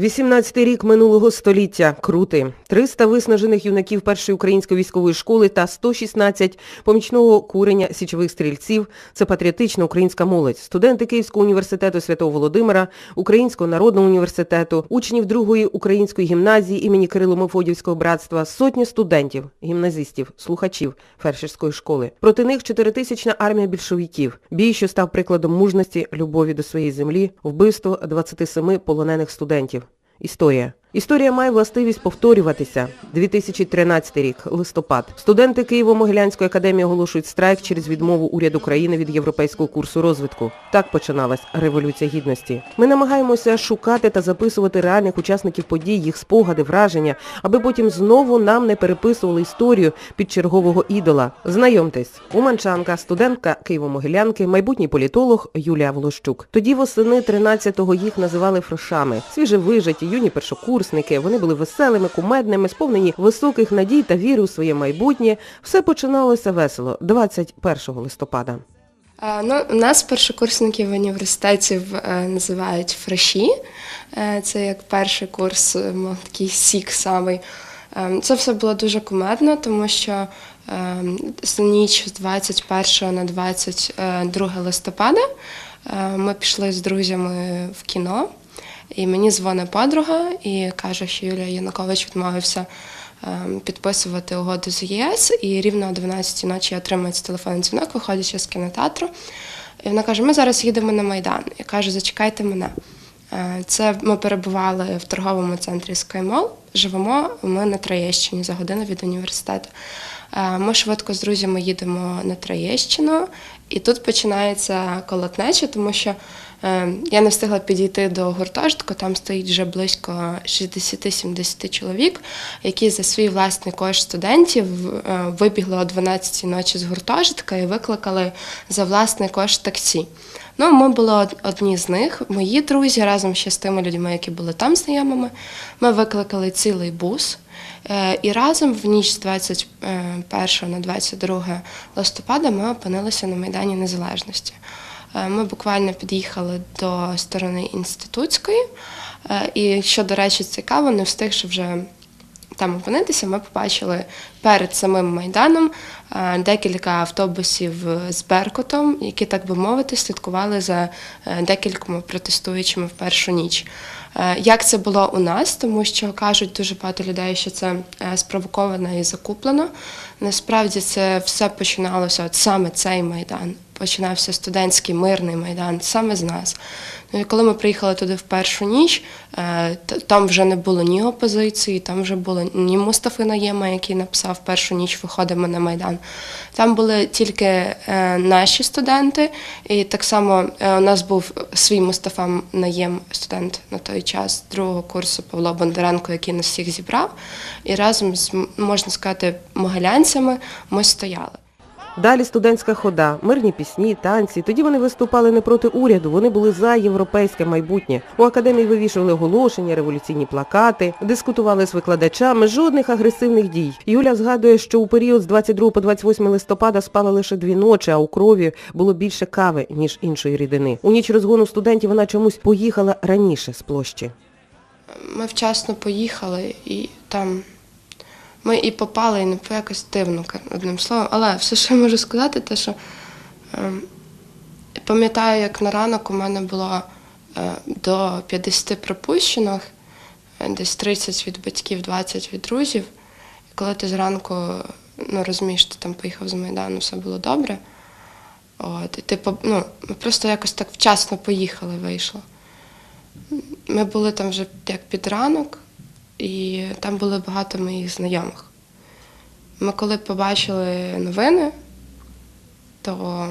18-й рік минулого століття. Крути. 300 виснажених юнаків першої української військової школи та 116 помічного курення січових стрільців – це патріотична українська молодь. Студенти Київського університету Святого Володимира, Українського народного університету, учнів другої української гімназії імені Кирило-Мефодівського братства, сотні студентів, гімназистів, слухачів фельдшерської школи. Проти них чотиритисячна армія більшовиків. Бій, що став прикладом мужності, любові до своєї землі, вбивство 27 полонених студентів. Історія. Історія має властивість повторюватися. 2013 рік, листопад. Студенти Києво-Могилянської академії оголошують страйк через відмову уряду країни від європейського курсу розвитку. Так починалась Революція Гідності. Ми намагаємося шукати та записувати реальних учасників подій, їх спогади, враження, аби потім знову нам не переписували історію під чергового ідола. Знайомтесь, Уманчанка, студентка Києво-Могилянки, майбутній політолог Юлія Волощук. Тоді восени 13-го їх називали фрешами. Свіжевижаті, юні першокурсники. Вони були веселими, кумедними, сповнені високих надій та віри у своє майбутнє. Все починалося весело 21 листопада. Е, Ну, у нас першокурсників в університеті е, називають фреші. Е, Це як перший курс, е, такий сік самий. Це все було дуже кумедно, тому що з ніч з 21 на 22 листопада ми пішли з друзями в кіно, і мені дзвонить подруга і каже, що Юлія Янукович відмовився е, підписувати угоду з ЄС, і рівно о 12 ночі я отримую цей телефонний дзвінок, виходячи з кінотеатру. І вона каже: ми зараз їдемо на Майдан. Я кажу, зачекайте мене. Е, Це ми перебували в торговому центрі Скаймол. Живемо ми на Троєщині за годину від університету. Е, Ми швидко з друзями їдемо на Троєщину, і тут починається колотнеча, тому що я не встигла підійти до гуртожитку, там стоїть вже близько 60-70 чоловік, які за свій власний кошт студентів е, вибігли о 12-й ночі з гуртожитка і викликали за власний кошт таксі. Ну, ми були одні з них, мої друзі, разом ще з тими людьми, які були там знайомими. Ми викликали цілий бус. е, І разом в ніч з 21 на 22 листопада ми опинилися на Майдані Незалежності. Е, Ми буквально під'їхали до сторони інститутської. Е, І що, до речі, цікаво, не встигши вже там опинитися, ми побачили перед самим майданом е, декілька автобусів з Беркутом, які, так би мовити, слідкували за декількома протестуючими в першу ніч. Як це було у нас, тому що кажуть дуже багато людей, що це спровоковано і закуплено. Насправді це все починалося от саме цей майдан. Починався студентський мирний майдан саме з нас. Ну і коли ми приїхали туди в першу ніч, е, там вже не було ні опозиції, там вже було ні Мустафи Наєма, який написав першу ніч виходимо на майдан. Там були тільки е, наші студенти, і так само е, у нас був свій Мустафа Наєм, студент на той час другого курсу Павло Бондаренко, який нас всіх зібрав. І разом з можна сказати могилянцями ми стояли. Далі студентська хода, мирні пісні, танці. Тоді вони виступали не проти уряду, вони були за європейське майбутнє. У академії вивішували оголошення, революційні плакати, дискутували з викладачами, жодних агресивних дій. Юля згадує, що у період з 22 по 28 листопада спала лише дві ночі, а у крові було більше кави, ніж іншої рідини. У ніч розгону студентів вона чомусь поїхала раніше з площі. Ми вчасно поїхали і там ми і попали, і не по якось дивно, одним словом. Але все, що я можу сказати, те, що ем, пам'ятаю, як на ранок у мене було е, до 50 пропущених, е, десь 30 від батьків, 20 від друзів. І коли ти зранку ну, розумієш, ти там поїхав з Майдану, все було добре. От, і ти ну, ми просто якось так вчасно поїхали, вийшло. Ми були там вже як під ранок, і там було багато моїх знайомих. Ми коли побачили новини, то,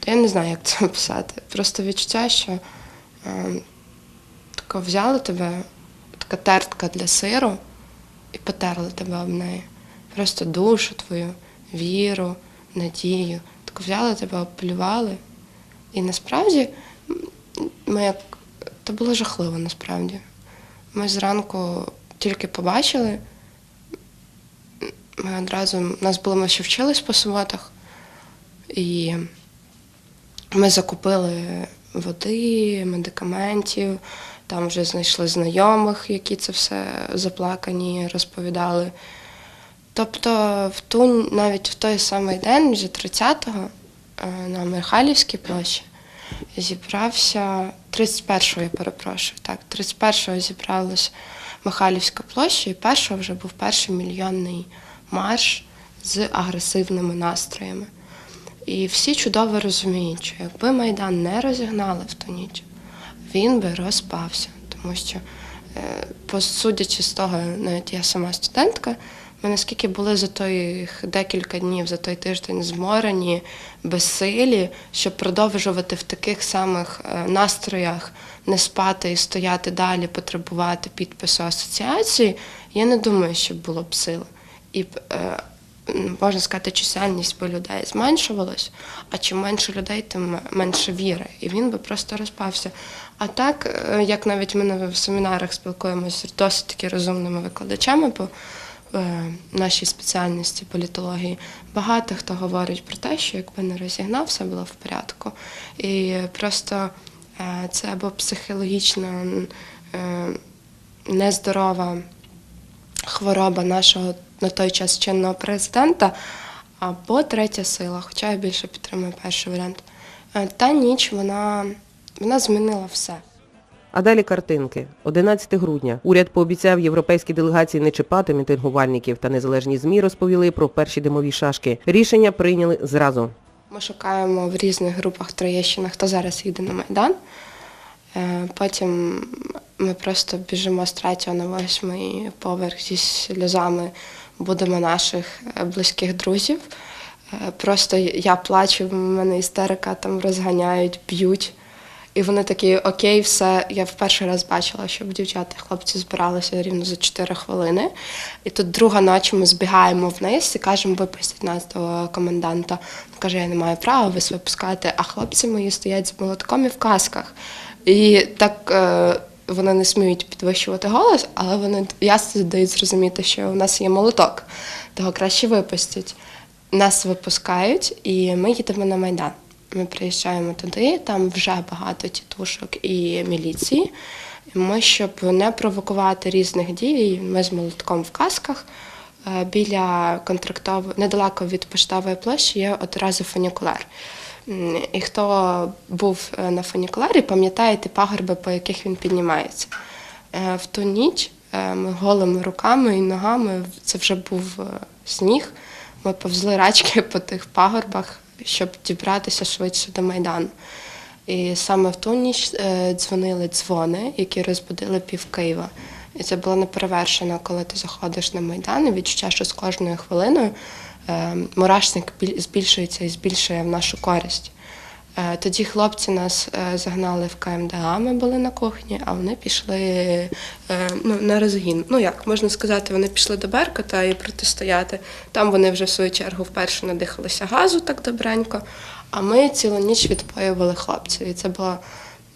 то я не знаю, як це описати. Просто відчуття, що е, тако взяли тебе, така тертка для сиру, і потерли тебе об неї. Просто душу твою, віру, надію. Так взяли тебе, обплювали. І насправді ми як це було жахливо насправді. Ми зранку тільки побачили, ми одразу, нас було, ми ще вчились по суботах, і ми закупили води, медикаментів, Там вже знайшли знайомих, які це все заплакані розповідали. Тобто, в ту, навіть в той самий день, вже 30-го, е, на Михайлівській площі, зібрався 31-го, я перепрошую, так, 31-го зібралась Михайлівська площа, і першого вже був перший мільйонний марш з агресивними настроями. І всі чудово розуміють, що якби Майдан не розігнали в ту ніч, він би розпався. Тому що, е, посудячи з того, навіть я сама студентка, ми наскільки були за тих декілька днів, за той тиждень зморені, безсилі, щоб продовжувати в таких самих е, настроях не спати і стояти далі, потребувати підпису асоціації, я не думаю, що було б сили. І е, можна сказати, чисельність би людей зменшувалась, а чим менше людей, тим менше віри. І він би просто розпався. А так, е, як навіть ми в семінарах спілкуємося з досить таки розумними викладачами е, нашій спеціальності політології, багато хто говорить про те, що якби не розігнав, все було в порядку. І просто е, це або психологічно е, нездорова хвороба нашого на той час чинного президента, або третя сила, хоча я більше підтримую перший варіант. Е, Та ніч вона, вона змінила все. А далі картинки. 11 грудня. Уряд пообіцяв європейській делегації не чіпати мітингувальників та незалежні ЗМІ розповіли про перші димові шашки. Рішення прийняли зразу. Ми шукаємо в різних групах Троєщина, хто зараз їде на Майдан. Е, Потім ми просто біжимо з третього на восьмий поверх зі сльозами, будемо наших е, близьких друзів. Е, Просто я плачу, в мене істерика там розганяють, б'ють. І вони такі, окей, все. Я в перший раз бачила, щоб дівчата хлопці збиралися рівно за 4 хвилини. І тут друга ночі ми збігаємо вниз і кажемо, випустіть нас до коменданта. Він каже, я не маю права вас випускати, а хлопці мої стоять з молотком і в касках. І так е, вони не сміють підвищувати голос, але вони ясно дають зрозуміти, що у нас є молоток, того краще випустять. Нас випускають, і ми їдемо на Майдан. Ми приїжджаємо туди, там вже багато тітушок і міліції. Ми, щоб не провокувати різних дій, ми з молотком в касках е, біля контрактової, недалеко від поштової площі є одразу фунікулер. І хто був е, на фунікулері, пам'ятає ті пагорби, по яких він піднімається. Е, В ту ніч ми голими руками і ногами, це вже був сніг, ми повзли рачки по тих пагорбах, щоб дібратися швидше до Майдану. І саме в ту ніч е, дзвонили дзвони, які розбудили пів Києва. І це було неперевершено, коли ти заходиш на Майдан, і відчуття, що з кожною хвилиною е, мурашник збільшується і збільшує в нашу користь. Е, Тоді хлопці нас е, загнали в КМДА, ми були на кухні, а вони пішли е, ну, на розгін. Ну як можна сказати, вони пішли до Беркута і протистояти. Там вони вже в свою чергу вперше надихалися газу так добренько. А ми цілу ніч відпоювали хлопців. І це було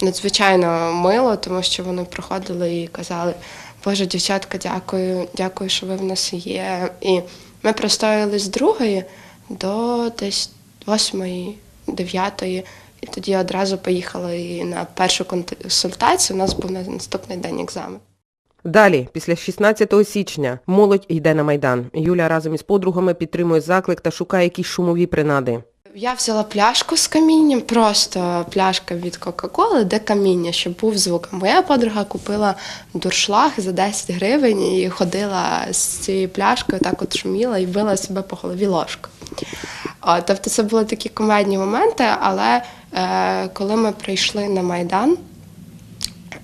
надзвичайно мило, тому що вони приходили і казали, Боже, дівчатка, дякую, дякую, що ви в нас є. І ми простояли з другої до десь восьмої, дев'ятої. І тоді одразу поїхали і на першу консультацію. У нас був на наступний день екзамен. Далі, після 16 січня, молодь йде на Майдан. Юля разом із подругами підтримує заклик та шукає якісь шумові принади. Я взяла пляшку з камінням, просто пляшка від Кока-Коли, де каміння, щоб був звук. Моя подруга купила дуршлаг за 10 гривень і ходила з цією пляшкою, так от шуміла і била себе по голові ложкою. Тобто це були такі комедні моменти, але е, коли ми прийшли на Майдан,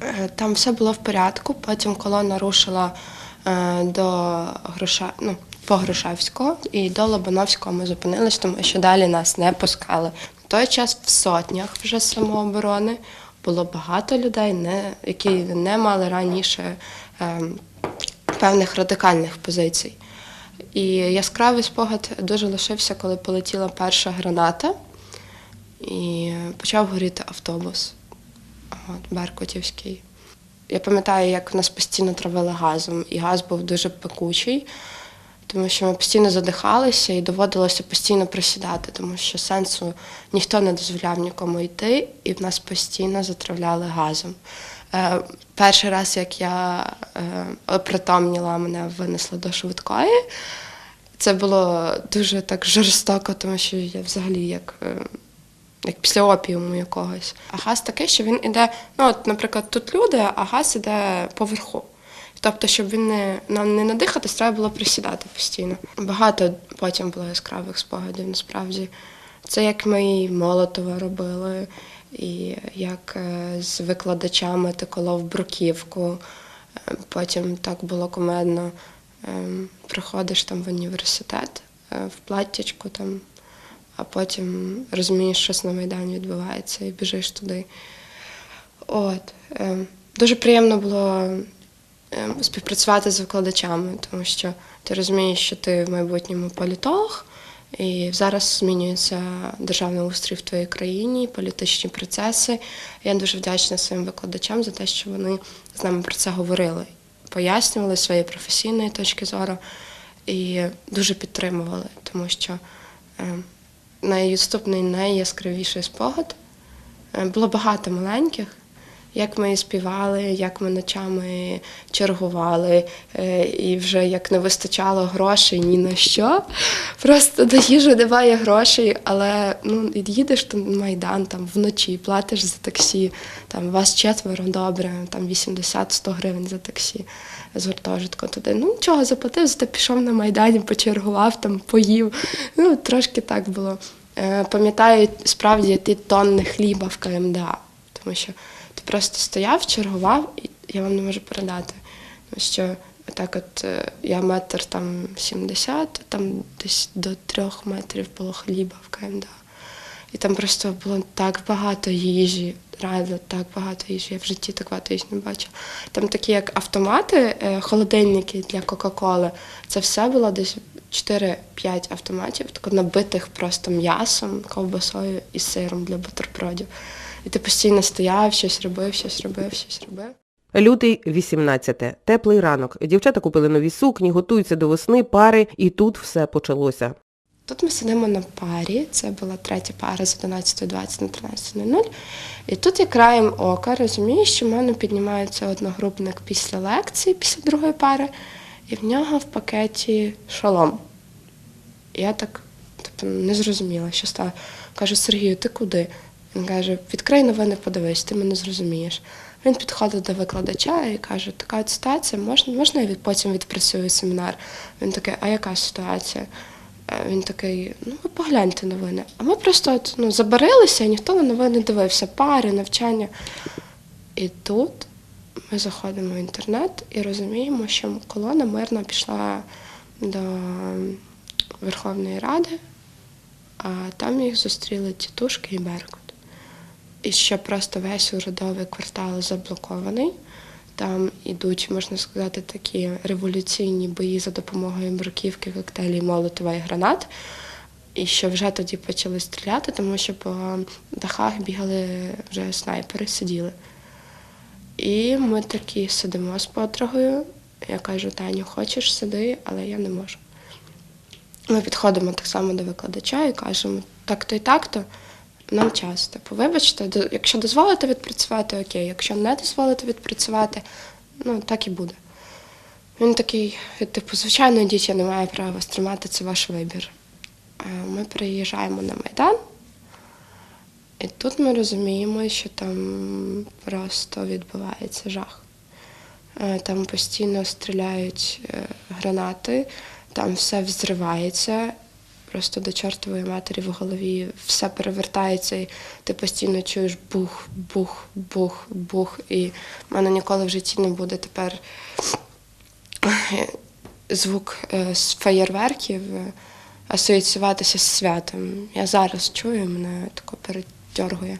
Е, Там все було в порядку. Потім колона рушила е, до Груша... ну, по і до Лобановського ми зупинились, тому що далі нас не пускали. На той час в сотнях вже самооборони було багато людей, не, які не мали раніше е, певних радикальних позицій. І яскравий спогад дуже лишився, коли полетіла перша граната і почав горіти автобус. От, Беркутівський. Я пам'ятаю, як нас постійно травили газом, і газ був дуже пекучий, тому що ми постійно задихалися і доводилося постійно присідати, тому що сенсу ніхто не дозволяв нікому йти, і в нас постійно затравляли газом. Е, перший раз, як я е, опритомніла, мене винесли до швидкої. Це було дуже так жорстоко, тому що я взагалі як, е, як після опіуму якогось. А газ такий, що він іде, ну от, наприклад, тут люди, а газ іде поверху. Тобто, щоб він не нам не надихатись, треба було присідати постійно. Багато потім було яскравих спогадів насправді. Це як ми і Молотова робили, і як е, з викладачами ти колов бруківку. Е, Потім так було комедно. Ем, Приходиш там в університет е, в платтячку там, а потім розумієш, що на Майдані відбувається, і біжиш туди. От. ем, Дуже приємно було співпрацювати з викладачами, тому що ти розумієш, що ти в майбутньому політолог, і зараз змінюється державний устрій в твоїй країні, політичні процеси. Я дуже вдячна своїм викладачам за те, що вони з нами про це говорили, пояснювали своєї професійної точки зору і дуже підтримували, тому що ем, найвідступний, найяскравіший спогад Е, Було багато маленьких, як ми співали, як ми ночами чергували, е, і вже як не вистачало грошей ні на що. Просто до їжі немає грошей, але ну, їдеш на Майдан там, вночі, платиш за таксі, там вас четверо добре, там 80-100 гривень за таксі з гуртожитку туди. Ну нічого, заплатив, зате пішов на Майдані, почергував, там, поїв. Ну, трошки так було. Е, Пам'ятаю справді ті тонни хліба в КМДА, тому що просто стояв, чергував, і я вам не можу передати. Тому що так от е, я метр там 70, там десь до трьох метрів було хліба в КМДА. І там просто було так багато їжі, реально так багато їжі. Я в житті так багато їжі не бачила. Там такі як автомати, е, холодильники для Кока-Коли. Це все було десь 4-5 автоматів, тако набитих просто м'ясом, ковбасою і сиром для бутербродів. І ти постійно стояв, щось робив, щось робив, щось робив. Лютий 18. Теплий ранок. Дівчата купили нові сукні, готуються до весни, пари, і тут все почалося. Тут ми сидимо на парі, це була третя пара з 11.20 на 13.00. І тут я краєм ока розумію, що в мене піднімається одногрупник після лекції, після другої пари, і в нього в пакеті шолом. І я так тобто, не зрозуміла, що стало. Кажу, Сергію, ти куди? Він каже, відкрий новини, подивись, ти мене зрозумієш. Він підходить до викладача і каже, така ситуація, можна, можна я потім відпрацюю семінар? Він такий, а яка ситуація? Е, Він такий, ну ви погляньте новини. А ми просто от, ну, забарилися, і ніхто на новини дивився, пари, навчання. І тут ми заходимо в інтернет і розуміємо, що колона мирно пішла до Верховної Ради, а там їх зустріли тітушки і Беркут. І що просто весь урядовий квартал заблокований. Там ідуть, можна сказати, такі революційні бої за допомогою бруківки, коктейлів, молотова і гранат. І що вже тоді почали стріляти, тому що по дахах бігали вже снайпери, сиділи. І ми такі сидимо з подругою. Я кажу, Таню, хочеш сиди, але я не можу. Ми підходимо так само до викладача і кажемо, так-то і так-то, нам час. Типу, вибачте, якщо дозволите відпрацювати, окей, якщо не дозволите відпрацювати, ну так і буде. Він такий, типу, звичайно, йдіть, я не маю права вас тримати, це ваш вибір. Е, Ми приїжджаємо на Майдан, і тут ми розуміємо, що там просто відбувається жах. Е, Там постійно стріляють е, гранати, там все взривається, просто до чортової матері в голові все перевертається, і ти постійно чуєш бух, бух, бух, бух. І в мене ніколи в житті не буде тепер е, звук е, з феєрверків е, асоціюватися з святом. Я зараз чую, мене тако передьоргує.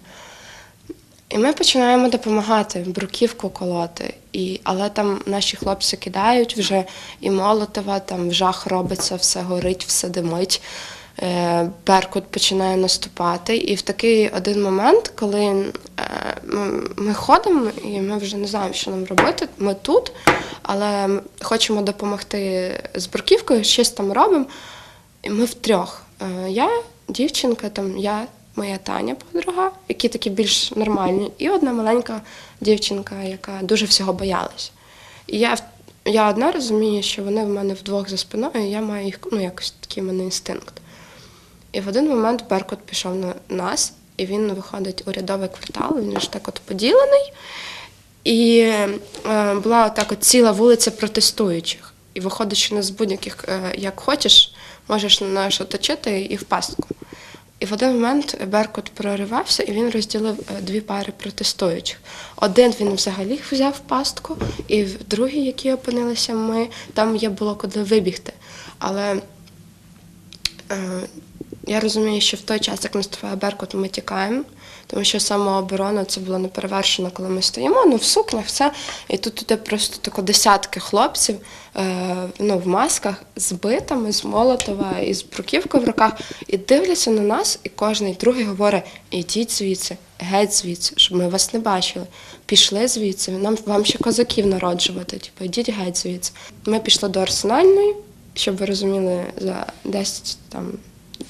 І ми починаємо допомагати бруківку колоти. І, але там наші хлопці кидають вже і молотова, там в жах робиться, все горить, все димить. Е, Беркут починає наступати. І в такий один момент, коли е, ми, ходимо, і ми вже не знаємо, що нам робити. Ми тут, але хочемо допомогти з бруківкою, щось там робимо. І ми втрьох. Е, Я, дівчинка, там, я моя Таня подруга, які такі більш нормальні, і одна маленька дівчинка, яка дуже всього боялась. І я, я одна розумію, що вони в мене вдвох за спиною, і я маю їх, ну якось такий в мене інстинкт. І в один момент Беркут пішов на нас, і він виходить у рядовий квартал, він ж так от поділений. І е, була так от ціла вулиця протестуючих. І виходить, що нас з будь-яких, е, як хочеш, можеш на нас оточити і в. І в один момент Беркут проривався, і він розділив е, дві пари протестуючих. Один він взагалі взяв пастку, і в другій, які опинилися ми, там є було куди вибігти. Але Е, Я розумію, що в той час, як наступає Беркут, ми тікаємо, тому що самооборона це було неперевершено, коли ми стоїмо, ну в сукнях, все. І тут іде просто тако десятки хлопців е, ну, в масках з битами, з Молотова і з бруківкою в руках, і дивляться на нас, і кожен другий говорить: ідіть звідси, геть звідси, щоб ми вас не бачили. Пішли звідси, нам вам ще козаків народжувати, типу, ідіть геть звідси. Ми пішли до арсенальної, щоб ви розуміли, за 10 там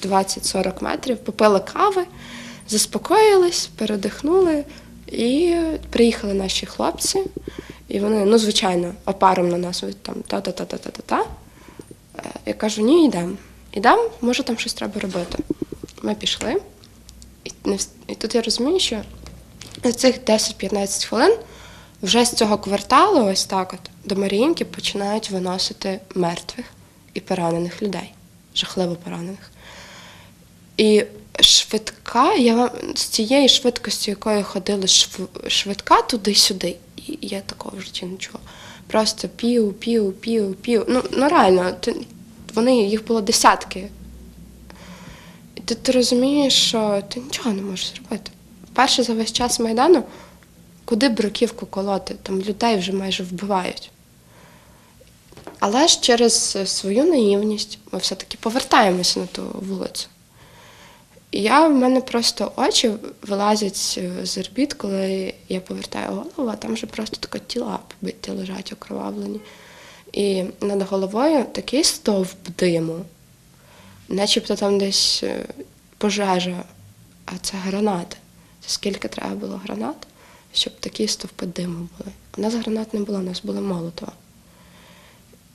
20-40 метрів попили кави, заспокоїлись, передихнули, і приїхали наші хлопці. І вони, ну, звичайно, опаром на нас там та-та-та-та-та-та. Е, Я кажу, ні, йдемо. Йдемо, може там щось треба робити. Ми пішли, і, тут я розумію, що за цих 10-15 хвилин вже з цього кварталу, ось так от, до Маріїнки починають виносити мертвих і поранених людей, жахливо поранених. І швидка, я вам з цієї швидкості, якою ходили шв- швидка туди-сюди, і я такого в житті не чула. Просто пів, пів, пів, пів. Ну, ну реально, ти, вони, їх було десятки. І ти, ти розумієш, що ти нічого не можеш зробити. Перше за весь час Майдану, куди бруківку колоти, там людей вже майже вбивають. Але ж через свою наївність ми все-таки повертаємося на ту вулицю. І я в мене просто очі вилазять е, з орбіт, коли я повертаю голову, а там вже просто таке тіла побиті лежать окровавлені. І над головою такий стовп диму, начебто там десь е, пожежа, а це гранати. Це скільки треба було гранат, щоб такі стовпи диму були. У нас гранат не було, у нас були молотова.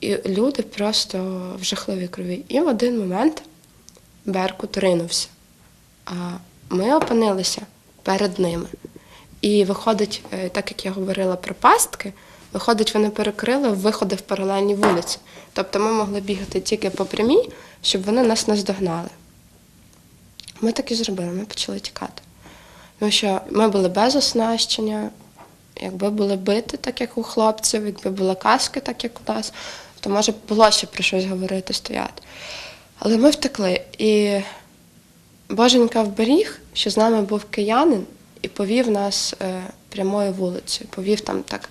І люди просто в жахливій крові. І в один момент Беркут ринувся. Ми опинилися перед ними. І виходить, е, так як я говорила про пастки, виходить, вони перекрили виходи в паралельні вулиці. Тобто ми могли бігати тільки по прямій, щоб вони нас не здогнали. Ми так і зробили, ми почали тікати. Тому що ми були без оснащення, якби були бити, так як у хлопців, якби були каски, так як у нас, то може було ще про щось говорити, стояти. Але ми втекли. І Боженька вберіг, що з нами був киянин і повів нас е, прямою вулицею, повів там так.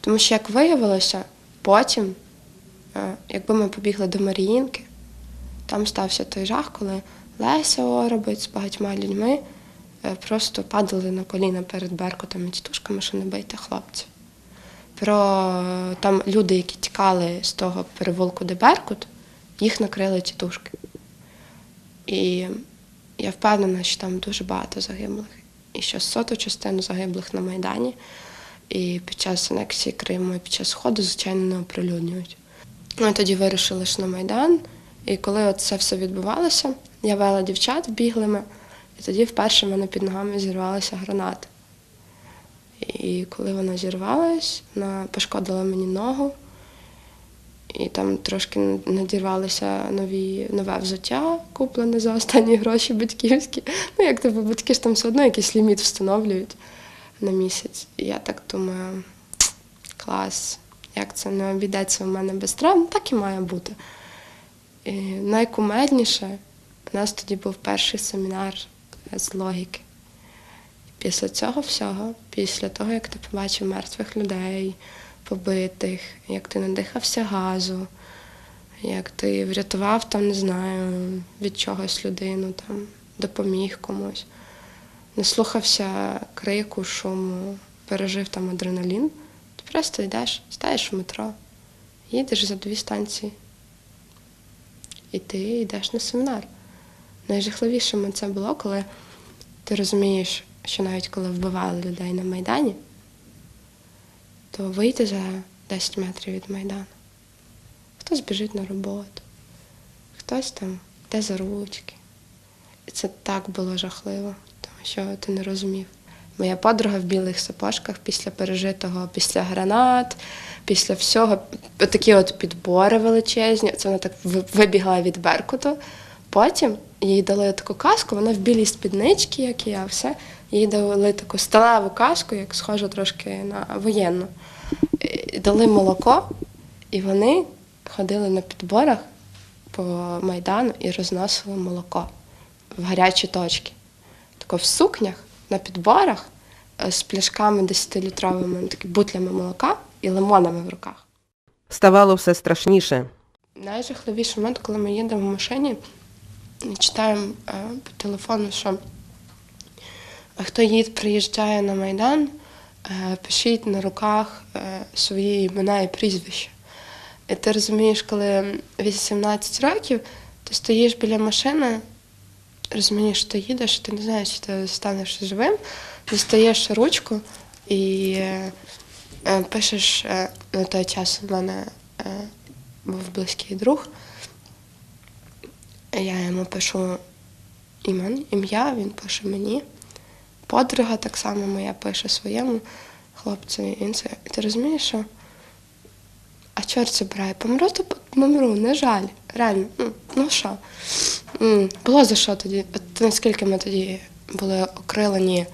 Тому що, як виявилося, потім, е, якби ми побігли до Маріїнки, там стався той жах, коли Леся Оробець з багатьма людьми е, просто падали на коліна перед Беркутом і тітушками, що не бийте хлопців. Про там люди, які тікали з того перевулку, де Беркут, їх накрили тітушки. І я впевнена, що там дуже багато загиблих. І що соту частину загиблих на Майдані, і під час анексії Криму, і під час сходу, звичайно, не оприлюднюють. Ми тоді вирішили ж на Майдан, і коли це все відбувалося, я вела дівчат біглими, і тоді вперше в мене під ногами зірвалася граната. І коли вона зірвалась, вона пошкодила мені ногу, і там трошки надірвалися нові, нове взуття, куплене за останні гроші батьківські. Ну, як тебе батьки ж там все одно якийсь ліміт встановлюють на місяць. І я так думаю, клас, як це не обійдеться у мене без травм, так і має бути. І найкумедніше, у нас тоді був перший семінар з логіки. І після цього всього, після того, як ти побачив мертвих людей, побитих, як ти надихався газу, як ти врятував там, не знаю, від чогось людину, там, допоміг комусь, наслухався крику, шуму, пережив там адреналін, ти просто йдеш, стаєш в метро, їдеш за дві станції. І ти йдеш на семінар. Найжахливішим це було, коли ти розумієш, що навіть коли вбивали людей на Майдані, то вийти за 10 метрів від Майдану. Хтось біжить на роботу, хтось там йде за ручки. І це так було жахливо, тому що ти не розумів. Моя подруга в білих сапожках після пережитого, після гранат, після всього, такі от підбори величезні. Це вона так вибігла від Беркуту. Потім їй дали таку каску, вона в білій спідничці, як і я, все. Їй дали таку сталеву каску, як схожа трошки на воєнну. Дали молоко, і вони ходили на підборах по Майдану і розносили молоко в гарячі точки. Тако в сукнях, на підборах, е, з пляшками 10-літровими, такі бутлями молока і лимонами в руках. Ставало все страшніше. Найжахливіший момент, коли ми їдемо в машині і читаємо е, по телефону, що е, хто їде, приїжджає на Майдан, пишіть на руках е, свої імена і прізвища. І ти розумієш, коли 18 років, ти стоїш біля машини, розумієш, що ти їдеш, ти не знаєш, чи ти станеш живим, дістаєш ручку і е, е, пишеш е, на той час у мене е, був близький друг. Я йому пишу ім'я, він пише мені. Подруга так само моя пише своєму хлопцеві. І ти розумієш, що а чорт забирає, помру, то помру, не жаль. Реально, ну, що? Було за що тоді? От наскільки ми тоді були окрилені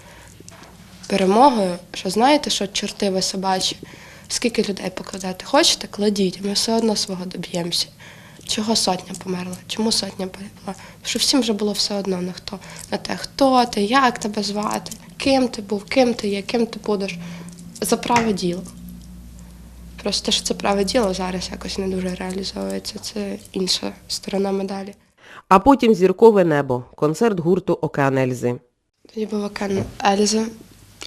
перемогою, що знаєте, що чорти ви собачі, скільки людей покладати хочете, кладіть, ми все одно свого доб'ємося. Чого сотня померла? Чому сотня померла? Що всім вже було все одно на хто на те, хто ти, як тебе звати, ким ти був, ким ти є, ким ти будеш. За праве діло. Просто те, що це праве діло зараз якось не дуже реалізовується. Це інша сторона медалі. А потім зіркове небо, концерт гурту Океан Ельзи. Тоді був Окен Ельзи,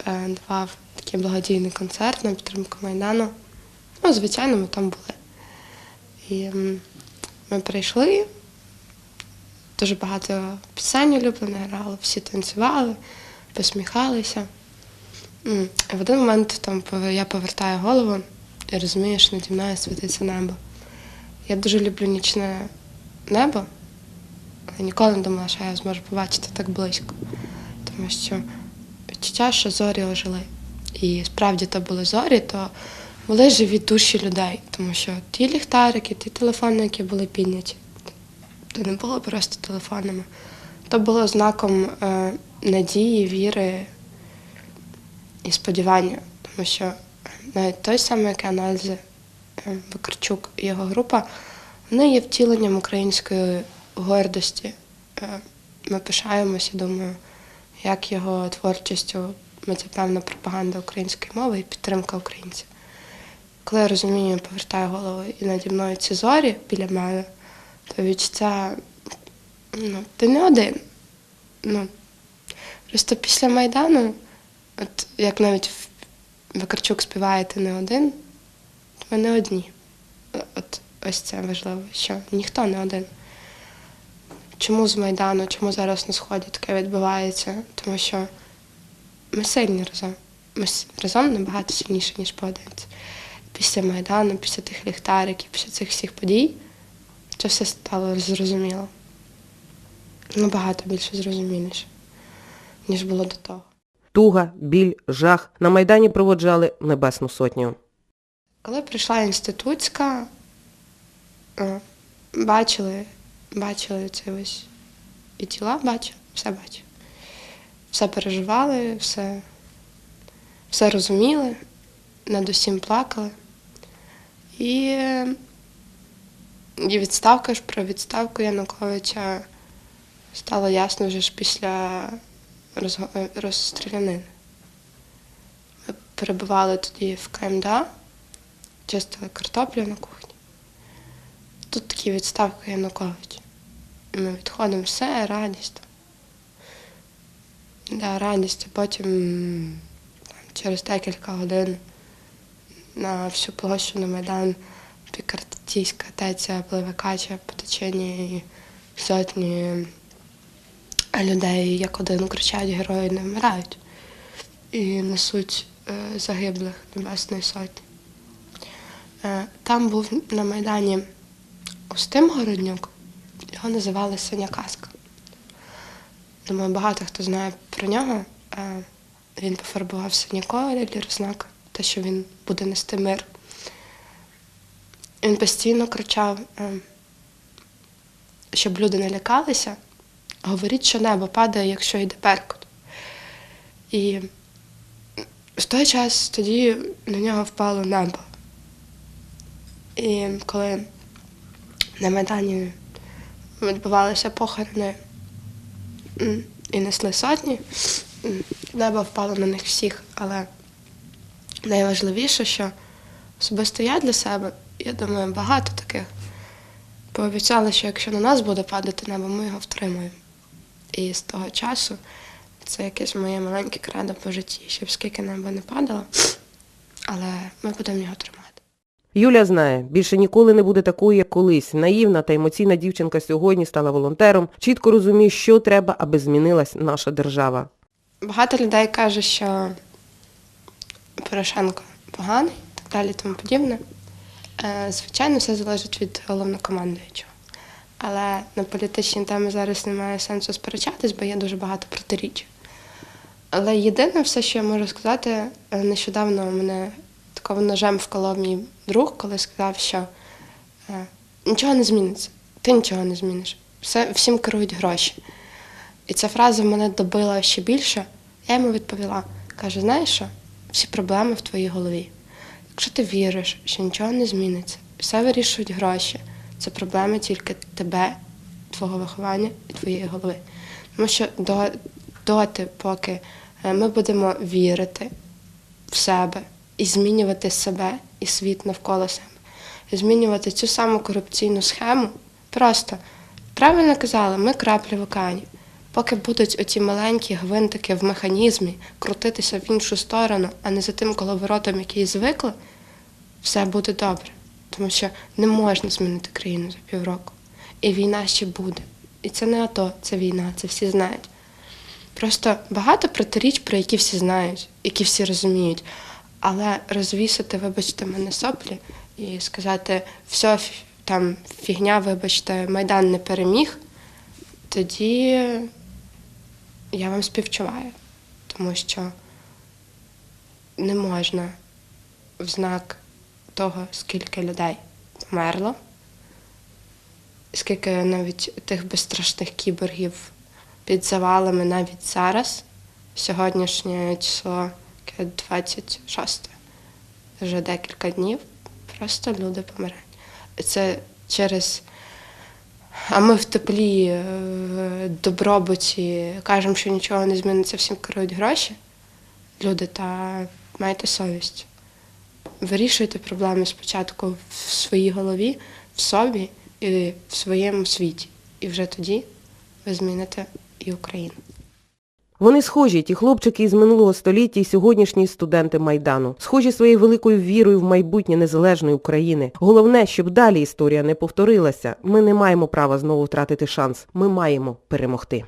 е, давав такий благодійний концерт на підтримку Майдану. Ну, звичайно, ми там були. І ми прийшли, дуже багато пісень улюблених грали, всі танцювали, посміхалися. І в один момент там я повертаю голову і розумію, що наді мною світиться небо. Я дуже люблю нічне небо, але ніколи не думала, що я зможу побачити так близько. Тому що відчуття, що зорі ожили. І справді то були зорі, то були живі душі людей, тому що ті ліхтарики, ті телефони, які були підняті, то не було просто телефонами. То було знаком е, надії, віри і сподівання, тому що е, навіть той самий Канальзе Бакарчук і його група, вони є втіленням української гордості. Е, Ми пишаємося, думаю, як його творчістю, ми це певна пропаганда української мови і підтримка українців. Коли я розумію, повертаю голову і наді мною ці зорі біля мене, то відчуття, ну, ти не один. Ну, просто після Майдану, от як навіть Вакарчук співає ти не один, то ми не одні. От ось це важливо, що ніхто не один. Чому з Майдану, чому зараз на Сході таке відбувається? Тому що ми сильні разом. Ми разом набагато сильніші, ніж поодинці. Після Майдану, після тих ліхтариків, після цих всіх подій, це все стало зрозуміло. Набагато більше зрозуміліше, ніж було до того. Туга, біль, жах на Майдані проводжали Небесну Сотню. Коли прийшла інститутська, е, бачили, бачили це ось і тіла бачили, все бачили. Все переживали, все, все розуміли, над усім плакали. І, і відставка ж про відставку Януковича стало ясно вже ж після розстрілянини. Ми перебували тоді в КМДА чистили картоплю на кухні. Тут такі відставки Януковича. І Ми відходимо все, радість. Да, радість, а потім там, через декілька годин на всю площу на Майдан Пікартійська теця пливе кача по теченні і сотні людей як один кричать Герої не вмирають і несуть е, загиблих Небесної Сотні. Е, там був на Майдані Устим Городнюк, його називали Синя Казка. Думаю, багато хто знає про нього. Е, Він пофарбував синій колір, знак, те, що він буде нести мир. Він постійно кричав, е, щоб люди не лякалися, говоріть, що небо падає, якщо йде перкот. І в той час тоді на нього впало небо. І коли на Майдані відбувалися похорони і несли сотні, небо впало на них всіх, але найважливіше, що особисто я для себе, я думаю, багато таких пообіцяли, що якщо на нас буде падати небо, ми його втримаємо. І з того часу це якесь моє маленьке кредо по житті, щоб скільки небо не падало, але ми будемо його тримати. Юля знає, більше ніколи не буде такою, як колись. Наївна та емоційна дівчинка сьогодні стала волонтером, чітко розуміє, що треба, аби змінилась наша держава. Багато людей каже, що Порошенко поганий, так далі тому подібне. Е, Звичайно, все залежить від головнокомандуючого. Але на політичні теми зараз немає сенсу сперечатись, бо є дуже багато протиріч. Але єдине все, що я можу сказати, е, нещодавно мене такого ножем вколов мій друг, коли сказав, що е, нічого не зміниться, ти нічого не зміниш. Все, всім керують гроші. І ця фраза мене добила ще більше. Я йому відповіла: каже, знаєш що? Всі проблеми в твоїй голові. Якщо ти віриш, що нічого не зміниться, все вирішують гроші, це проблеми тільки тебе, твого виховання і твоєї голови. Тому що до, доти, поки е, ми будемо вірити в себе і змінювати себе і світ навколо себе, і змінювати цю саму корупційну схему, просто правильно казали, ми краплі в океані. Поки будуть оці маленькі гвинтики в механізмі крутитися в іншу сторону, а не за тим коловоротом, який звикли, все буде добре. Тому що не можна змінити країну за півроку. І війна ще буде. І це не АТО, це війна, це всі знають. Просто багато протиріч, про які всі знають, які всі розуміють. Але розвісити, вибачте, мене соплі і сказати, все там фігня, вибачте, Майдан не переміг, тоді я вам співчуваю, тому що не можна в знак того, скільки людей померло, скільки навіть тих безстрашних кіборгів під завалами навіть зараз, сьогоднішнє число яке 26, вже декілька днів, просто люди помирають. Це через а ми в теплі, е, в добробуті кажемо, що нічого не зміниться, всім керують гроші. Люди, та майте совість. Вирішуйте проблеми спочатку в своїй голові, в собі і в своєму світі. І вже тоді ви зміните і Україну. Вони схожі, ті хлопчики із минулого століття і сьогоднішні студенти Майдану. Схожі своєю великою вірою в майбутнє незалежної України. Головне, щоб далі історія не повторилася. Ми не маємо права знову втратити шанс. Ми маємо перемогти.